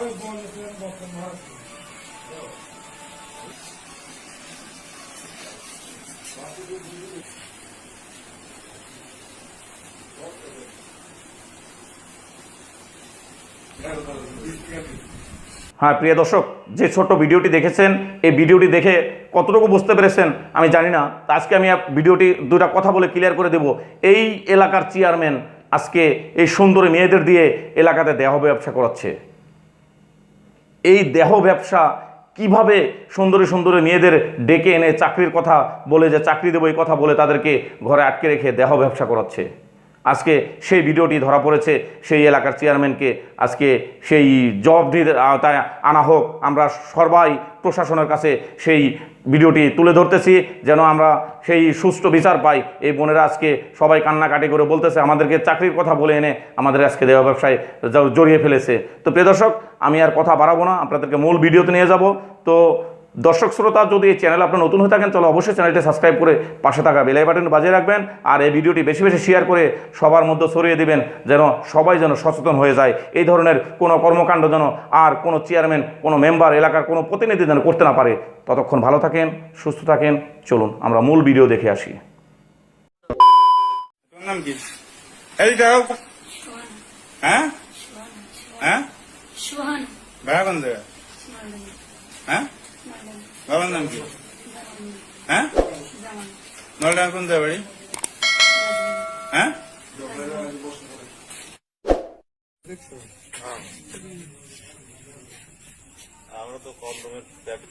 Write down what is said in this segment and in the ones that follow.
হ্যাঁ প্রিয় দর্শক, যে ছোট্ট ভিডিওটি দেখেছেন, এই ভিডিওটি দেখে কতটুকু বুঝতে পেরেছেন আমি জানি না। আজকে আমি ভিডিওটি দুটা কথা বলে ক্লিয়ার করে দেব। এই এলাকার চেয়ারম্যান আজকে এই সুন্দরী মেয়েদের দিয়ে এলাকাতে দেহ ব্যবসা করাচ্ছে। এই দেহ ব্যবসা কীভাবে সুন্দরী সুন্দরী মেয়েদের ডেকে এনে চাকরির কথা বলে যে চাকরি দেবো এই কথা বলে তাদেরকে ঘরে আটকে রেখে দেহ ব্যবসা করাচ্ছে? আজকে সেই ভিডিওটি ধরা পড়েছে, সেই এলাকার চেয়ারম্যানকে আজকে সেই জবাবদিহির আওতায় আনা হোক। আমরা সবাই প্রশাসনের কাছে সেই ভিডিওটি তুলে ধরতেছি, যেন আমরা সেই সুষ্ঠু বিচার পাই। এই বোনেরা আজকে সবাই কান্নাকাটি করে বলতেছে, আমাদেরকে চাকরির কথা বলে এনে আমাদের আজকে দেওয়া ব্যবসায় জড়িয়ে ফেলেছে। তো প্রিয় দর্শক, আমি আর কথা বাড়াবো না, আপনাদেরকে মূল ভিডিওতে নিয়ে যাব। তো দর্শক শ্রোতা যদি এই চ্যানেল আপনি নতুন হয়ে থাকেন তাহলে অবশ্যই চ্যানেলটি সাবস্ক্রাইব করে পাশে থাকা বেলাই বাটন বাজিয়ে রাখবেন আর এই ভিডিওটি বেশি বেশি শেয়ার করে সবার মধ্যে ছড়িয়ে দিবেন যেন সবাই যেন সচেতন হয়ে যায়। এই ধরনের কোনো কর্মকাণ্ড যেন আর কোনো চেয়ারম্যান কোনো মেম্বার এলাকার কোনো প্রতিনিধি যেন করতে না পারে। ততক্ষণ ভালো থাকেন সুস্থ থাকেন চলুন আমরা মূল ভিডিও দেখে আসি। হ্যাঁ? হ্যাঁ? হ্যাঁ? বাবার নাম কি? হ্যাঁ? নলডা কোন বাড়ি? হ্যাঁ? আমরা তো কম দামের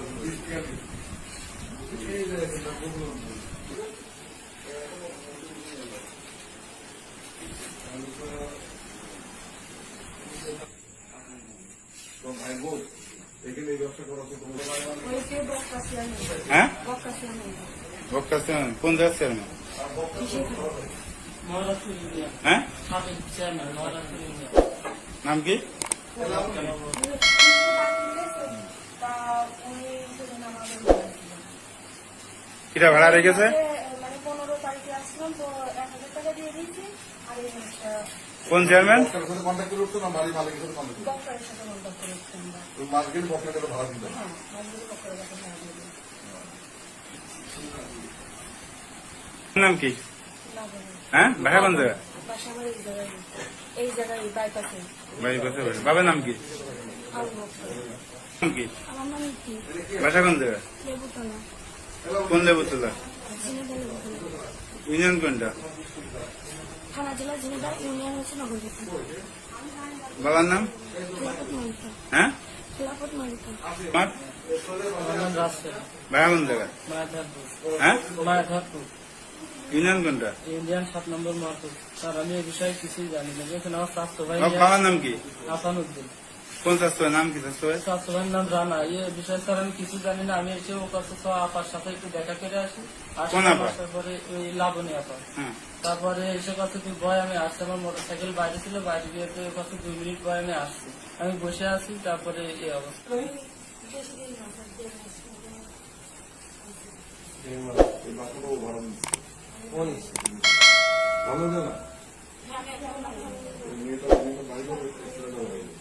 চেয়ারম্যান কোন জায়গার চেয়ারম্যান হ্যাঁ? নাম কি? কাছে ভাড়া দিয়ে দিই। নাম কি? হ্যাঁ ভাড়া কোন জায়গা বাবার নাম কি? নাম কি? আমার নাম কি? বাসা কোন জায়গা কোন লেবুতলা? ইউনিয়ন কোনটা? থানা জেলা ঝিনেদা ইউনিয়ন হচ্ছে নগরীতে বাবার নাম? হ্যাঁ? কোন? জায়গা হ্যাঁ? ইউনিয়ন কোনটা? ইন্ডিয়ান সাত নম্বর মাহফুজ স্যার আমি এই বিষয়ে কিছুই জানি না। এখানে আমার স্বাস্থ্য ভাই বাবা- বাবার নাম কি? আসান উদ্দিন। কোন স্বাস্থ্য নাম কি স্বাস্থ্য ভাই? নাম রানা। এই বিষয়ে স্যার কিছু জানি না। আমি এসে ও কাছে আপার সাথে একটু দেখা করে আসি। আসি কোন আপা? আসার পরে ওই লাবণী আপা। হ্যাঁ। তারপরে এসে কাছে তুই ভয় আমি আসছি। আমার মোটর সাইকেল বাইরে ছিল। বাইরে গিয়ে তো ওর কাছে দুই মিনিট ভয় আমি আসছি। আমি বসে আছি তারপরে এই অবস্থা। ভালো না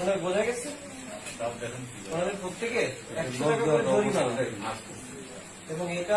ওনার বোঝা গেছে? প্রত্যেকে এবং এটা